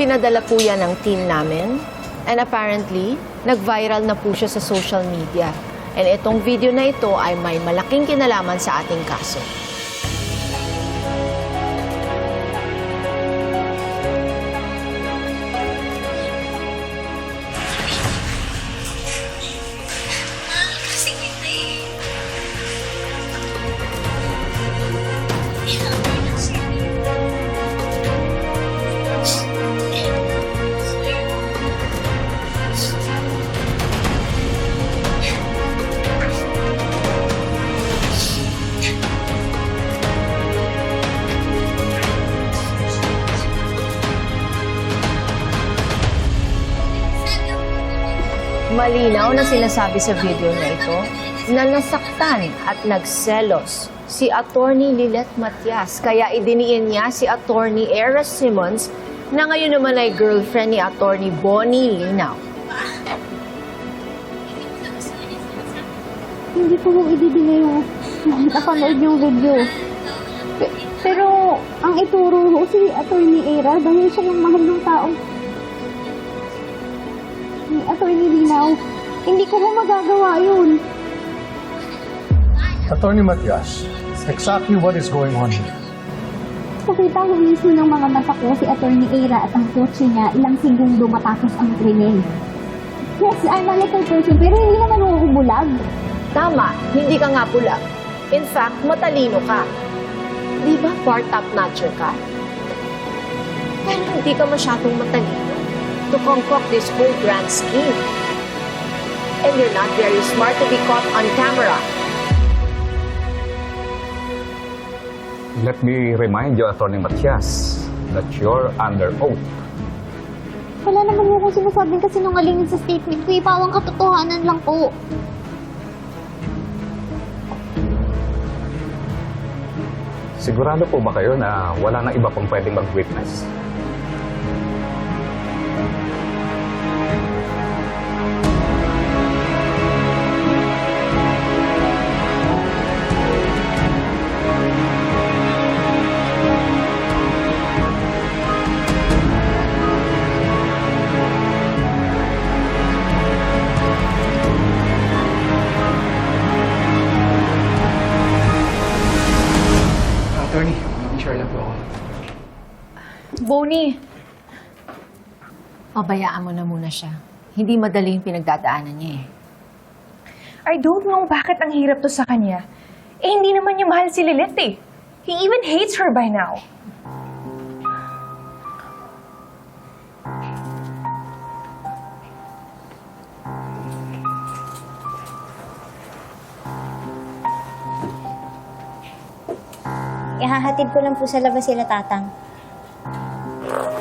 Pinadala po yan ng team namin. And apparently, nag-viral na po siya sa social media. And itong video na ito ay may malaking kinalaman sa ating kaso. Malinaw na sinasabi sa video na ito na nasaktan at nagselos si Attorney Lilet Matias. Kaya idiniin niya si Attorney Era Simmons na ngayon naman ay girlfriend ni Attorney Bonnie Linaw. Hindi ko mo ibibigay yung nakapanood yung video. Pe- Pero ang ituro ho si Attorney Era dahil siya yung mahal ng tao. Ni Attorney Linaw, hindi ko ho magagawa yun. Attorney Matias, exactly what is going on here? Nakita ko mismo ng mga mata ko si Attorney Era at ang kotse niya ilang segundo matapos ang krimen. Yes, I'm a little person, pero hindi naman ako bulag. Tama, hindi ka nga bulag. In fact, matalino ka. Di ba part top notcher ka? Pero hindi ka masyadong matalino to concoct this whole grand scheme. And you're not very smart to be caught on camera. Let me remind you, Attorney Matias, that you're under oath. Wala naman mo kung sinasabing kasinungalingan sa statement ko. Ipawang katotohanan lang po. Sigurado po ba kayo na wala nang iba pang pwedeng mag-witness? Bonnie, pabayaan mo na muna siya. Hindi madali yung pinagdadaanan niya eh. I don't know bakit ang hirap to sa kanya. Eh, hindi naman niya mahal si Lilith eh. He even hates her by now. Ihahatid ko lang po sa labas sila tatang. Thank you.